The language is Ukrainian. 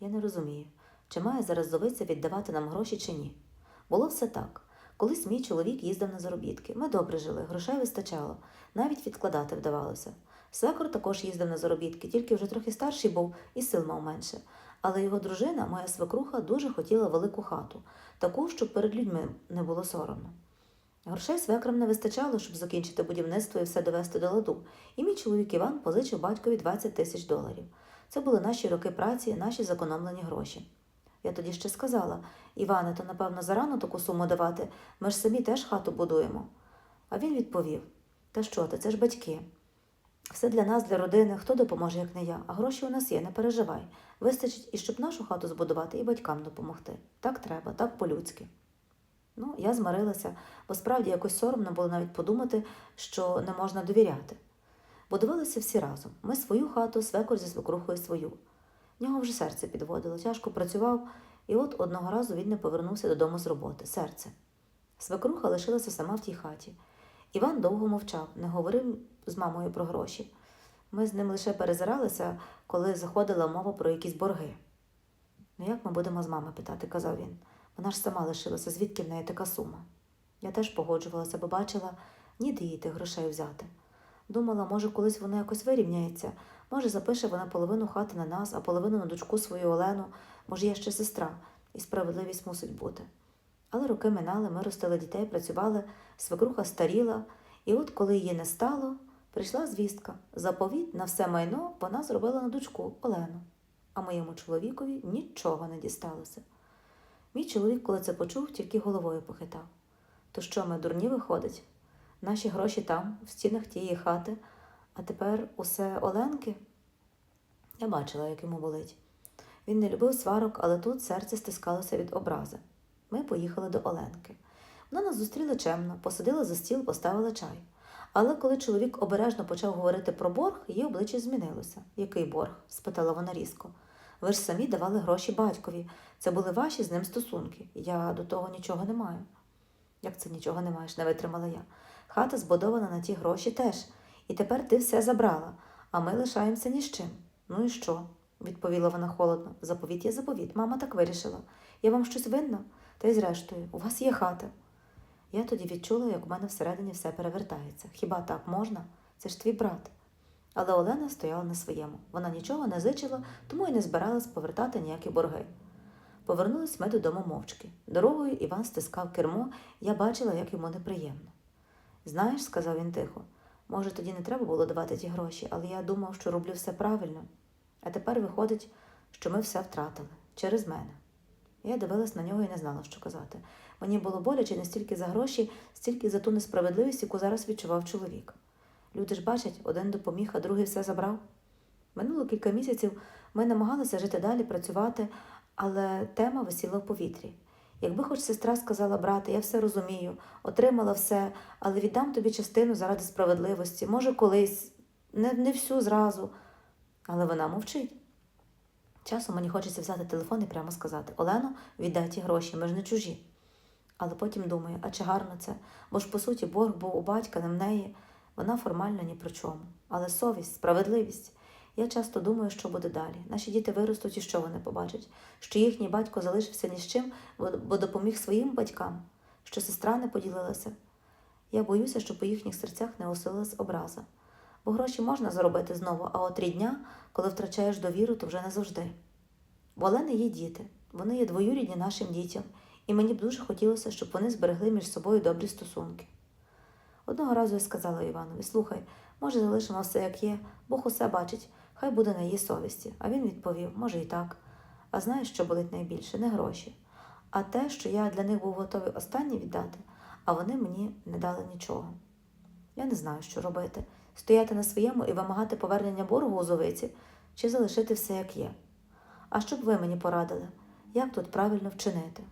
Я не розумію, чи має зараз зовиця віддавати нам гроші чи ні. Було все так. Колись мій чоловік їздив на заробітки. Ми добре жили, грошей вистачало, навіть відкладати вдавалося. Свекор також їздив на заробітки, тільки вже трохи старший був і сил мав менше. Але його дружина, моя свекруха, дуже хотіла велику хату, таку, щоб перед людьми не було соромно. Грошей свекрам не вистачало, щоб закінчити будівництво і все довести до ладу, і мій чоловік Іван позичив батькові 20 тисяч доларів. Це були наші роки праці, наші зекономлені гроші. Я тоді ще сказала Іване, то напевно зарано таку суму давати, ми ж самі теж хату будуємо. А він відповів: Та що ти, це ж батьки. Все для нас, для родини, хто допоможе, як не я, а гроші у нас є, не переживай. Вистачить і щоб нашу хату збудувати, і батькам допомогти. Так треба, так по-людськи. Ну, я змирилася, бо справді якось соромно було навіть подумати, що не можна довіряти. Будувалися всі разом. Ми свою хату, свекор зі свекрухою свою. В нього вже серце підводило, тяжко працював, і от одного разу він не повернувся додому з роботи. Серце. Свекруха лишилася сама в тій хаті. Іван довго мовчав, не говорив з мамою про гроші. Ми з ним лише перезиралися, коли заходила мова про якісь борги. Ну як ми будемо з мами питати, казав він. Вона ж сама лишилася, звідки в неї така сума. Я теж погоджувалася, бо бачила, ніде їй тих грошей взяти. Думала, може, колись воно якось вирівняється, може, запише вона половину хати на нас, а половину на дочку свою Олену, може, є ще сестра, і справедливість мусить бути. Але роки минали, ми ростили дітей, працювали, свекруха старіла, і от коли її не стало, прийшла звістка. Заповіт на все майно вона зробила на дочку Олену, а моєму чоловікові нічого не дісталося. Мій чоловік, коли це почув, тільки головою похитав. То що ми дурні виходить? Наші гроші там, в стінах тієї хати, а тепер усе Оленки? Я бачила, як йому болить. Він не любив сварок, але тут серце стискалося від образи. Ми поїхали до Оленки. Вона нас зустріла чемно, посадила за стіл, поставила чай. Але коли чоловік обережно почав говорити про борг, її обличчя змінилося. Який борг? спитала вона різко. Ви ж самі давали гроші батькові. Це були ваші з ним стосунки. Я до того нічого не маю. Як це нічого не маєш, не витримала я. Хата збудована на ті гроші теж. І тепер ти все забрала, а ми лишаємося ні з чим. Ну і що? відповіла вона холодно. Заповіт є заповіт. Мама так вирішила. Я вам щось винна? Та й зрештою, у вас є хата. Я тоді відчула, як у мене всередині все перевертається. Хіба так можна? Це ж твій брат. Але Олена стояла на своєму. Вона нічого не зичила, тому й не збиралась повертати ніякі борги. Повернулись ми додому мовчки. Дорогою Іван стискав кермо, я бачила, як йому неприємно. Знаєш, сказав він тихо, може, тоді не треба було давати ті гроші, але я думав, що роблю все правильно. А тепер виходить, що ми все втратили через мене. Я дивилась на нього і не знала, що казати. Мені було боляче не стільки за гроші, стільки за ту несправедливість, яку зараз відчував чоловік. Люди ж бачать, один допоміг, а другий все забрав. Минуло кілька місяців ми намагалися жити далі, працювати, але тема висіла в повітрі. Якби хоч сестра сказала брате, я все розумію, отримала все, але віддам тобі частину заради справедливості, може, колись, не, не всю зразу. Але вона мовчить. Часом мені хочеться взяти телефон і прямо сказати: Олено, віддай ті гроші, ми ж не чужі. Але потім думаю, а чи гарно це? Бо ж, по суті, борг був у батька, не в неї. Вона формально ні про чому. Але совість, справедливість. Я часто думаю, що буде далі. Наші діти виростуть і що вони побачать? Що їхній батько залишився ні з чим, бо- допоміг своїм батькам, що сестра не поділилася. Я боюся, що по їхніх серцях не оселилась образа. Бо гроші можна заробити знову, а от рідня, коли втрачаєш довіру, то вже не завжди. В Олени є діти, вони є двоюрідні нашим дітям, і мені б дуже хотілося, щоб вони зберегли між собою добрі стосунки. Одного разу я сказала Іванові: слухай, може, залишимо все як є, Бог усе бачить, хай буде на її совісті. А він відповів: може, і так. А знаєш, що болить найбільше? Не гроші, а те, що я для них був готовий останнє віддати, а вони мені не дали нічого. Я не знаю, що робити: стояти на своєму і вимагати повернення боргу у зовиці, чи залишити все як є. А що б ви мені порадили, як тут правильно вчинити?